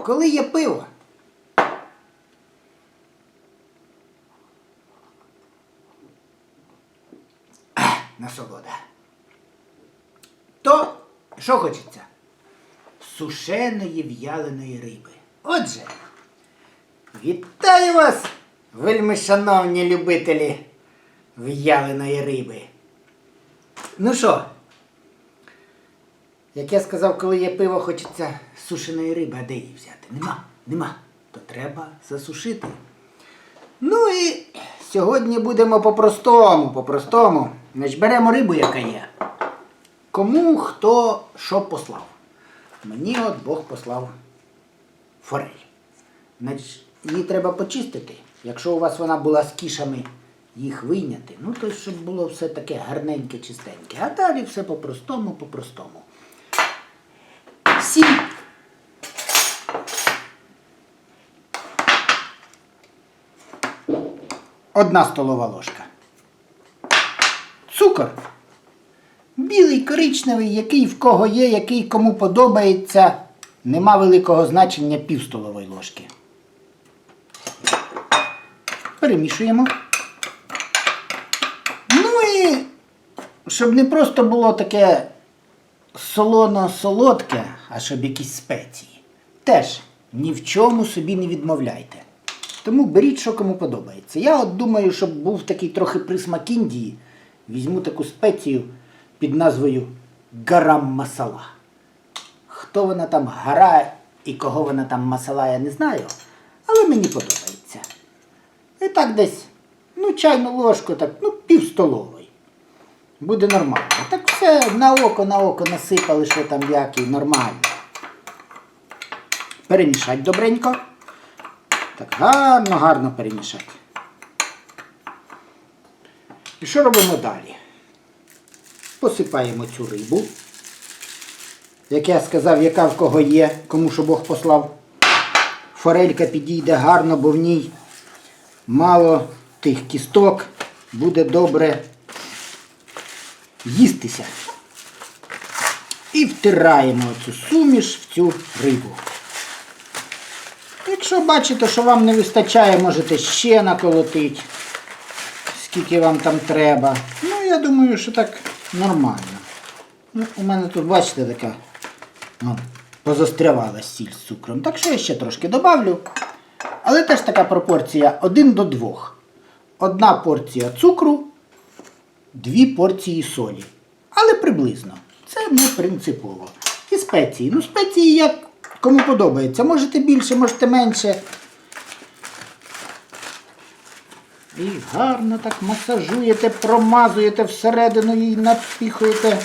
коли є пиво. Насолода. То що хочеться? Сушеної в'яленої риби. Отже, вітаю вас, вельми шановні любителі в'яленої риби. Ну що, як я сказав, коли є пиво, хочеться сушеної риби, а де її взяти? Нема, нема. То треба засушити. Ну і сьогодні будемо по-простому, по-простому. Значить, беремо рибу, яка є. Кому хто що послав. Мені от Бог послав форель. Значить, її треба почистити. Якщо у вас вона була з кішами, їх вийняти. Ну, то щоб було все таке гарненьке, чистеньке. А далі все по-простому, по-простому. Одна столова ложка. Цукор. Білий коричневий, який в кого є, який кому подобається, нема великого значення півстолової ложки. Перемішуємо. Ну і, щоб не просто було таке солоно-солодке, а щоб якісь спеції. Теж ні в чому собі не відмовляйте. Тому беріть, що кому подобається. Я от думаю, щоб був такий трохи присмак Індії, візьму таку спецію під назвою гарам масала. Хто вона там гара і кого вона там масала, я не знаю, але мені подобається. І так десь, ну, чайну ложку, так, ну, пів столової. Буде нормально. Так все на око, на око насипали, що там як і нормально. Перемішать добренько. Так гарно, гарно перемішати. І що робимо далі? Посипаємо цю рибу. Як я сказав, яка в кого є, кому що Бог послав. Форелька підійде гарно, бо в ній мало тих кісток, буде добре їстися. І втираємо цю суміш в цю рибу. Якщо бачите, що вам не вистачає, можете ще наколотити, скільки вам там треба. Ну, я думаю, що так нормально. Ну, у мене тут, бачите, така ну, позастрявала сіль з цукром. Так що я ще трошки добавлю. Але теж така пропорція 1 до 2. Одна порція цукру, дві порції солі. Але приблизно. Це не принципово. І спеції. Ну, спеції як кому подобається. Можете більше, можете менше. І гарно так масажуєте, промазуєте всередину і напіхуєте.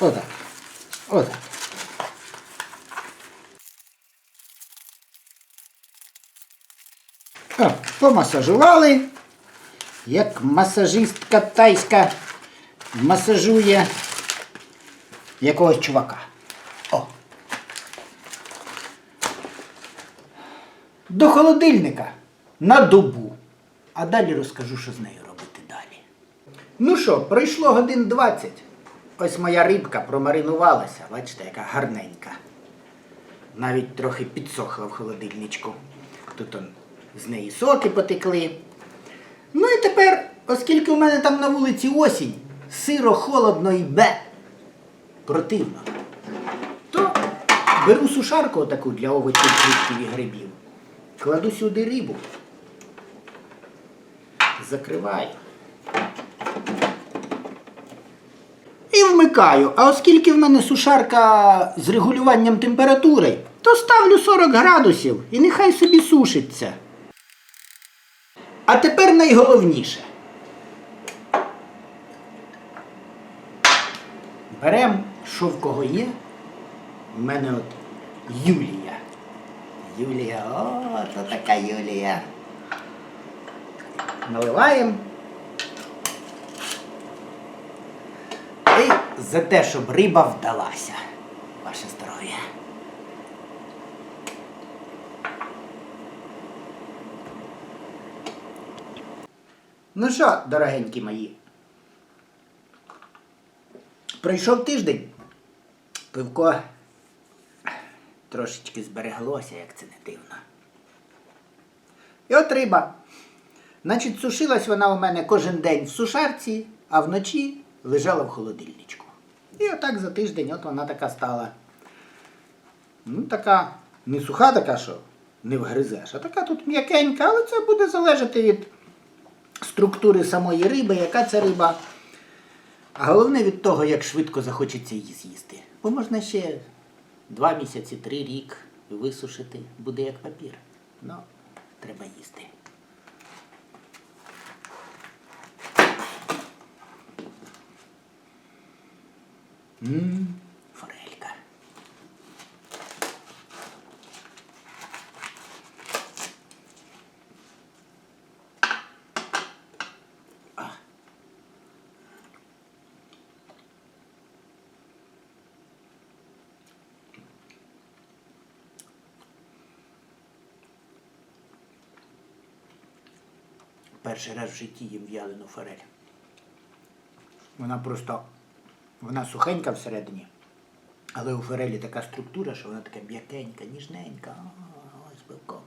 Отак. Отак. О, помасажували. Як масажистка тайська масажує якогось чувака. О. До холодильника на добу. А далі розкажу, що з нею робити далі. Ну що, пройшло годин 20. Ось моя рибка промаринувалася. Бачите, яка гарненька. Навіть трохи підсохла в холодильничку. Тут он, з неї соки потекли. Ну і тепер, оскільки у мене там на вулиці осінь, сиро, холодно і бе, противно, то беру сушарку таку для овочів, фруктів і грибів, кладу сюди рибу, закриваю. І вмикаю. А оскільки в мене сушарка з регулюванням температури, то ставлю 40 градусів і нехай собі сушиться. А тепер найголовніше. Берем, що в кого є. У мене от Юлія. Юлія, о, то така Юлія. Наливаємо. І за те, щоб риба вдалася. Ваше здоров'я. Ну що, дорогенькі мої? Пройшов тиждень. Пивко трошечки збереглося, як це не дивно. І от риба. Значить, сушилась вона у мене кожен день в сушарці, а вночі лежала в холодильничку. І отак за тиждень от вона така стала. Ну, така не суха така, що не вгризеш, а така тут м'якенька, але це буде залежати від структури самої риби, яка це риба. А головне від того, як швидко захочеться її з'їсти. Бо можна ще два місяці, три рік висушити, буде як папір. Ну, треба їсти. Ммм, форелька. Перший раз в житті їм в'ялену форель. Вона просто вона сухенька всередині, але у форелі така структура, що вона така м'якенька, ніжненька, з білком.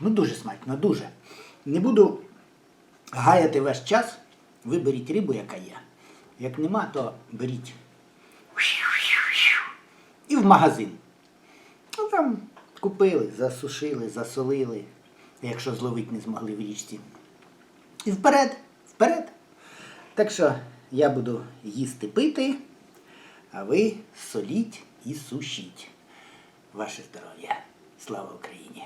Ну дуже смачно, дуже. Не буду гаяти ваш час. Виберіть рибу, яка є. Як нема, то беріть. І в магазин купили, засушили, засолили, якщо зловити не змогли в річці. І вперед, вперед. Так що я буду їсти пити, а ви соліть і сушіть. Ваше здоров'я. Слава Україні!